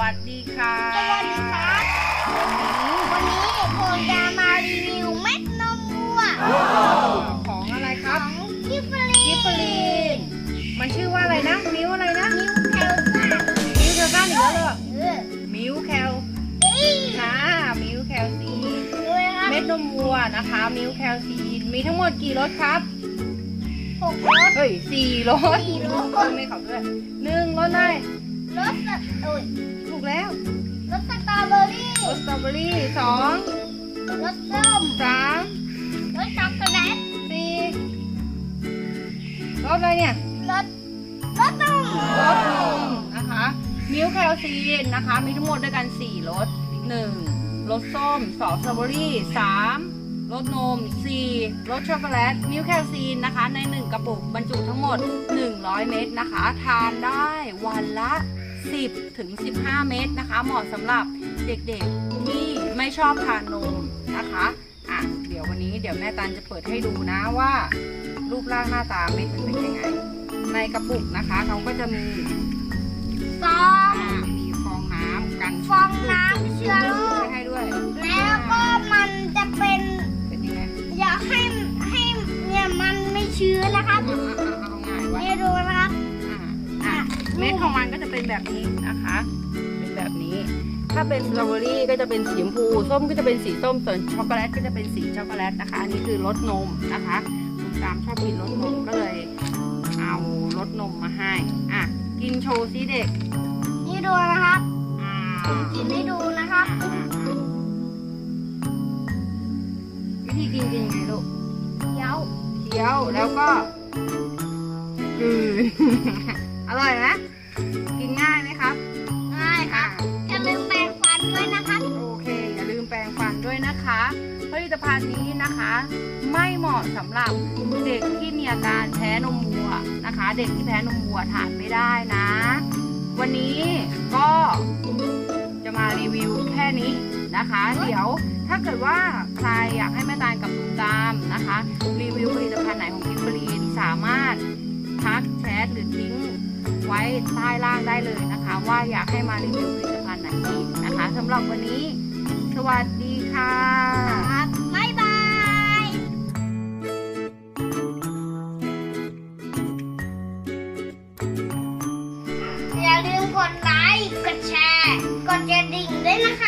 วัสดีค่ะ สวัสดีครับวันนี้วันนี้ผมจะมารีวิวเม็ดนมวัว ของอะไรขครัอบงกิฟฟรีกิฟฟรีนมันชื่อว่าอะไรนะ มิวอะไรนะนิวแคลซ่ามิวเทลซ่าอีกแล้วเหรอเออมิวแคลเอ้ยค่ะมิวแคลซีนดูนะครับเม็ดนมวัวนะคะ มิวแคลซีน มีทั้งหมดกี่รสครับหกรสเฮ้ยสี่รสสี่รสเออไม่ขอด้วยหนึ่งรสอะไร รสสตโอ้ยถูกแล้วรสสตรอเบอรี่รสสตรอเบอรี่สองรสส้มสามรสช็อกโกแลตสี่รสอะไรเนี่ยรสรสนมรสนมนะคะมิลค์แคลซีนนะคะ มีทั้งหมดด้วยกัน4รส1รสส้ม2สตรอเบอรี่3รสนม 4 รสช็อกโกแลต มิลค์แคลซีนนะคะ ใน 1 กระปุกบรรจุทั้งหมด 100 เม็ดนะคะ ทานได้วันละ 10ถึง15 เม็ดนะคะ เหมาะสำหรับเด็กๆที่ไม่ชอบทานนมนะคะอะเดี๋ยววันนี้เดี๋ยวแม่ตันจะเปิดให้ดูนะว่า รูปร่างหน้าตาเม็ดมันเป็นยังไง ในกระปุกนะคะเขาก็จะมีซอง เม็ดของมันก็จะเป็นแบบนี้นะคะ เป็นแบบนี้ ถ้าเป็นสตรอเบอรี่ก็จะเป็นสีชมพู ส้มก็จะเป็นสีส้ม ส่วนช็อกโกแลตก็จะเป็นสีช็อกโกแลตนะคะ อันนี้คือรสนมนะคะลูกตามชอบกินรสนมก็เลยเอารสนมมาให้ อะ กินโชว์สิเด็ก นี่ดูนะครับอ่าผมกินให้ดูนะครับ วิธีกินกินยังไงลูกเดี๋ยวเคี้ยวแล้วก็กลืน อร่อยไหม ลิตภัณฑ์นี้นะคะ ไม่เหมาะสำหรับเด็กที่มีอาการแพ้นมวัวนะคะ เด็กที่แพ้นมวัวทานไม่ได้นะ วันนี้ก็จะมารีวิวแค่นี้นะคะ เดี๋ยวถ้าเกิดว่าใครอยากให้แม่ตาลกับลุงตามนะคะ รีวิวผลิตภัณฑ์ไหนของกิฟฟรีสามารถทักแชทหรือทิ้งไว้ใต้ล่างได้เลยนะคะ ว่าอยากให้มารีวิวผลิตภัณฑ์ไหนนะคะสำหรับวันนี้ สวัสดีค่ะ ค์กดแชร์ กดกระดิ่งด้วยนะคะ